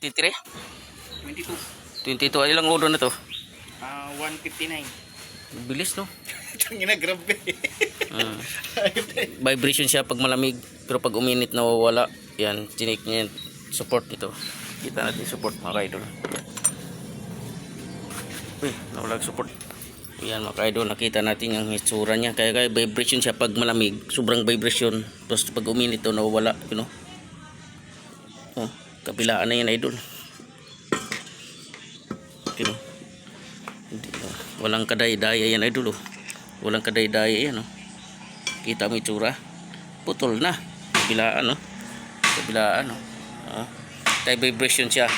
23? 22. 22. Ilang odo na to? Ah, 159. Bilis no? Tangina, grabe. Ah. vibration siya pag malamig pero pag uminit nawawala yan tinik niya yung support nito kita natin support mga kaidol uy nawala yung support yan mga kaidol nakita natin yung hitsura niya kaya kaya vibration siya pag malamig sobrang vibration tapos pag uminit to nawawala you know oh kabilaan na yan idol know Hindi, oh. walang kaday-daya yan idol oh. walang kaday-daya yan oh. kita mo yung tsura putol na kabilaan no kabilaan no oh. tayo vibration siya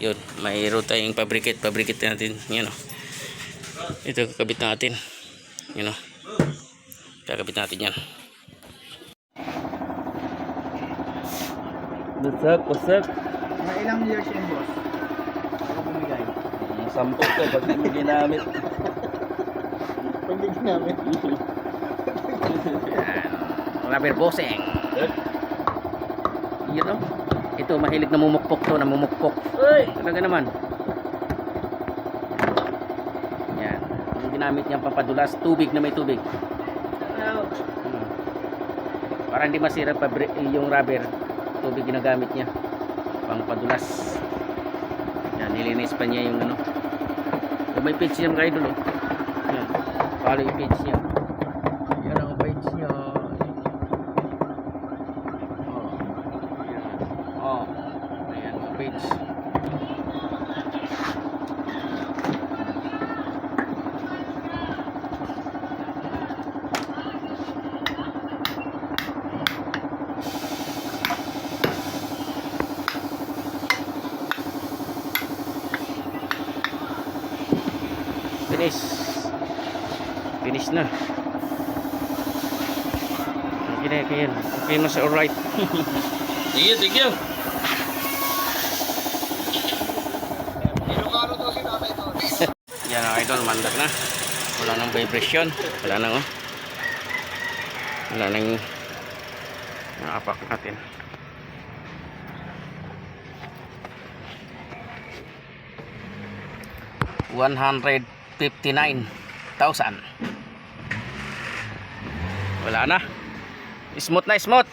yun mayroon tayong fabricate fabricate natin yun oh. ito kakabit natin yun oh. kakabit natin yan what's up what's up Mga ilang years yun, boss? Ako bumigay. sampo ko pag di mo ginamit Pwede namin. rubber bossing yun know? ito mahilig namumukpok to namumukpok talaga naman yan yung ginamit niya pampadulas tubig na may tubig Hmm. para hindi masira yung rubber tubig ginagamit niya. Pang padulas. Yan nilinis pa niya yung ano. Yung may page niya mga idol oh. yan. Follow yung page niya. Yan ang page niya. Oh. Oh. Ayan ang page finish. Finish na. Okay na kaya okay na sa alright. Sige sige. Yan ang idol mandak na. Wala nang vibration. Wala nang oh. Wala nang naapak natin. One hundred fifty nine thousand. Wala na. Smooth na smooth.